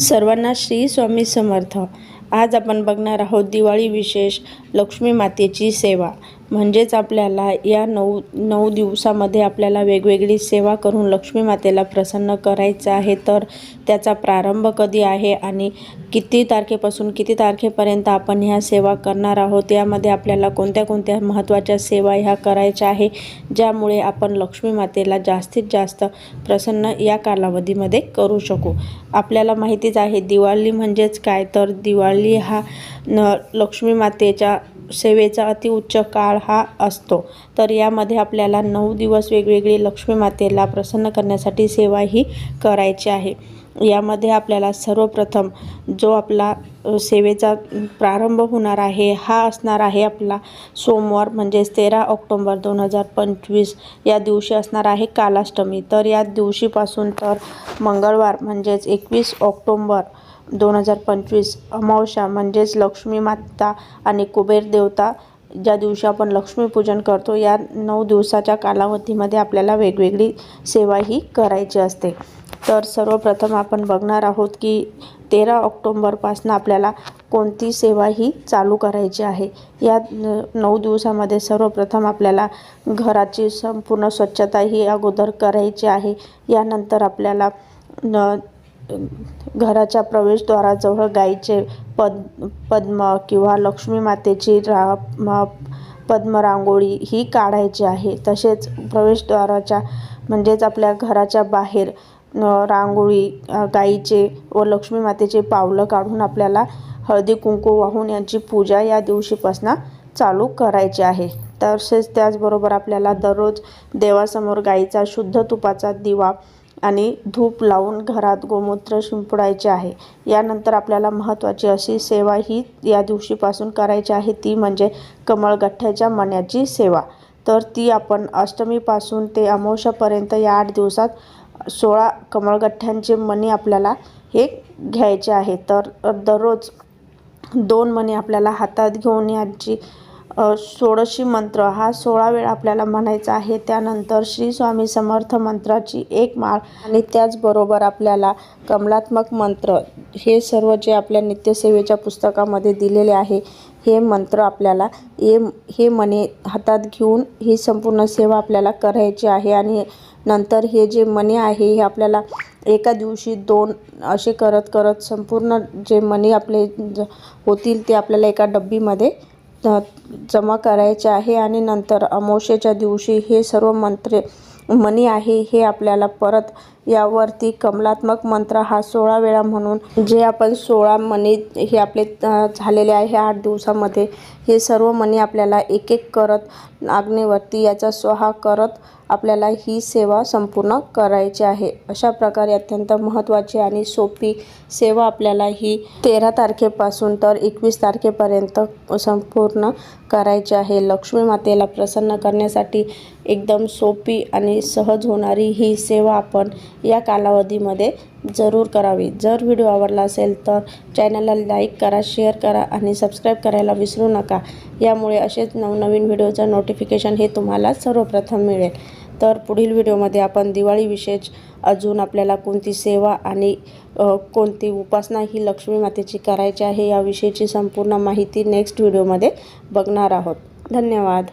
सर्वांना श्री स्वामी समर्थ. आज आपण बघणार आहोत दिवाळी विशेष. लक्ष्मी मातेची सेवा. म्हणजेच आपल्याला या नऊ नऊ दिवसामध्ये आपल्याला वेगवेगळी सेवा करून लक्ष्मी मातेला प्रसन्न करायचं आहे तर त्याचा प्रारंभ कधी आहे आणि किती तारखेपासून किती तारखेपर्यंत आपण ह्या सेवा करणार आहोत? यामध्ये आपल्याला कोणत्या कोणत्या महत्त्वाच्या सेवा ह्या करायच्या आहे ज्यामुळे आपण लक्ष्मी मातेला जास्तीत जास्त प्रसन्न या कालावधीमध्ये करू शकू? आपल्याला माहितीच आहे दिवाळी म्हणजेच काय? तर दिवाळी हा न लक्ष्मी मातेच्या सेवेचा अतिउच्च काळ हा असतो. तर यामध्ये आपल्याला नऊ दिवस वेगवेगळी लक्ष्मी मातेला प्रसन्न करण्यासाठी सेवा ही करायची आहे. यामध्ये आपल्याला सर्वप्रथम जो आपला सेवेचा प्रारंभ होणार आहे हा असणार आहे आपला सोमवार म्हणजेच तेरा ऑक्टोंबर दोन हजार पंचवीस. या दिवशी असणार आहे कालाष्टमी. तर या दिवशीपासून तर मंगळवार म्हणजेच एकवीस ऑक्टोंबर दोन हजार पंचवीस अमावस्या म्हणजेच लक्ष्मी माता आणि कुबेर देवता ज्या दिवशी आपण लक्ष्मीपूजन करतो या नऊ दिवसाच्या कालावधीमध्ये आपल्याला वेगवेगळी सेवा ही करायची असते. तर सर्वप्रथम आपण बघणार आहोत की तेरा ऑक्टोंबरपासून आपल्याला कोणती सेवा ही चालू करायची आहे. या नऊ दिवसामध्ये सर्वप्रथम आपल्याला घराची संपूर्ण स्वच्छता ही अगोदर करायची आहे. यानंतर आपल्याला न घराच्या प्रवेशद्वाराजवळ गाईचे पद पद्म किंवा लक्ष्मी मातेची रा म- ही काढायची आहे. तसेच प्रवेशद्वाराच्या म्हणजेच आपल्या घराच्या बाहेर रांगोळी गाईचे व लक्ष्मी मातेचे पावलं काढून आपल्याला हळदी कुंकू वाहून यांची पूजा या दिवशीपासून चालू करायची आहे. तसेच त्याचबरोबर आपल्याला दररोज देवासमोर गाईचा शुद्ध तुपाचा दिवा आणि धूप लावून घरात गोमूत्र शिंपडायचे आहे. यानंतर आपल्याला महत्त्वाची अशी सेवा ही या दिवशीपासून करायची आहे. ती म्हणजे कमळगठ्ठ्याच्या मण्याची सेवा. तर ती आपण अष्टमीपासून ते अमावस्यापर्यंत या आठ दिवसात सोळा कमळगठ्ठ्यांचे मणी आपल्याला हे घ्यायचे आहे. तर दररोज दोन मणी आपल्याला हातात घेऊन यांची षोडशी मंत्र. हा सोळा वेळा आपल्याला म्हणायचा आहे. त्यानंतर श्री स्वामी समर्थ मंत्राची एक माळ आणि त्याचबरोबर आपल्याला कमलात्मक मंत्र हे सर्व जे आपल्या नित्यसेवेच्या पुस्तकामध्ये दिलेले आहे हे मंत्र आपल्याला हे हे मणी हातात घेऊन ही संपूर्ण सेवा आपल्याला करायची आहे आणि नंतर हे जे मणी आहे हे आपल्याला एका दिवशी दोन असे करत करत संपूर्ण जे मणी आपले ज- होतील ते आपल्याला एका डब्बीमध्ये जमा करायचे आहे आणि नंतर अमावस्येच्या दिवशी हे सर्व मंत्रे मणी आहे हे आपल्याला परत यावरती कमलात्मक मंत्र हा सोळा वेळा म्हणून जे आपण सोळा मणी हे आपले झालेले आहे ह्या आठ दिवसामध्ये हे सर्व मणी आपल्याला एक एक करत आग्नेवरती याचा स्वाहा करत आपल्याला ही सेवा संपूर्ण करायची आहे. अशा प्रकारे अत्यंत महत्त्वाची आणि सोपी सेवा आपल्याला ही तेरा तारखेपासून तर एकवीस तारखेपर्यंत संपूर्ण करायची आहे. लक्ष्मी मातेला प्रसन्न करण्यासाठी एकदम सोपी आणि सहज होणारी ही सेवा आपण या कालावधीमध्ये जरूर करावी. जर व्हिडिओ आवडला असेल तर चॅनलला लाईक करा शेअर करा आणि सबस्क्राईब करायला विसरू नका. यामुळे असेच नवनवीन व्हिडिओचं नोटिफिकेशन हे तुम्हाला सर्वप्रथम मिळेल. तर पुढील व्हिडिओमध्ये आपण दिवाळी विशेष अजून आपल्याला कोणती सेवा आणि कोणती उपासना ही लक्ष्मी मातेची करायची आहे याविषयीची संपूर्ण माहिती नेक्स्ट व्हिडिओमध्ये बघणार आहोत. धन्यवाद.